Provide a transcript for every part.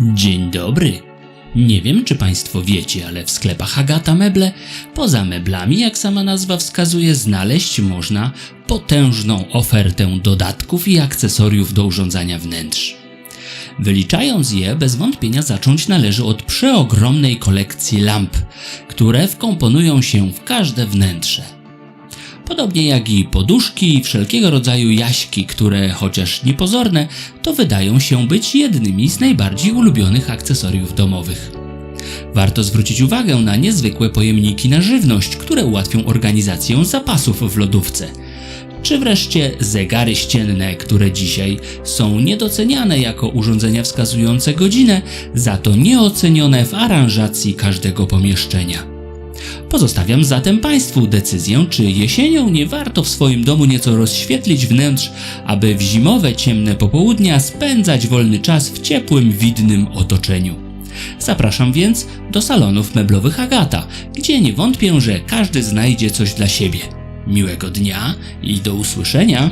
Dzień dobry. Nie wiem, czy Państwo wiecie, ale w sklepach Agata Meble, poza meblami, jak sama nazwa wskazuje, znaleźć można potężną ofertę dodatków i akcesoriów do urządzania wnętrz. Wyliczając je, bez wątpienia zacząć należy od przeogromnej kolekcji lamp, które wkomponują się w każde wnętrze. Podobnie jak i poduszki i wszelkiego rodzaju jaśki, które chociaż niepozorne, to wydają się być jednymi z najbardziej ulubionych akcesoriów domowych. Warto zwrócić uwagę na niezwykłe pojemniki na żywność, które ułatwią organizację zapasów w lodówce. Czy wreszcie zegary ścienne, które dzisiaj są niedoceniane jako urządzenia wskazujące godzinę, za to nieocenione w aranżacji każdego pomieszczenia. Pozostawiam zatem Państwu decyzję, czy jesienią nie warto w swoim domu nieco rozświetlić wnętrz, aby w zimowe ciemne popołudnia spędzać wolny czas w ciepłym, widnym otoczeniu. Zapraszam więc do salonów meblowych Agata, gdzie nie wątpię, że każdy znajdzie coś dla siebie. Miłego dnia i do usłyszenia.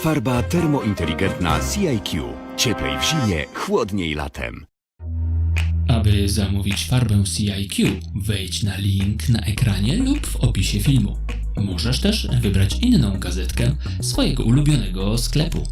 Farba termointeligentna CIQ. Cieplej w zimie, chłodniej latem. Aby zamówić farbę CIQ, wejdź na link na ekranie lub w opisie filmu. Możesz też wybrać inną gazetkę swojego ulubionego sklepu.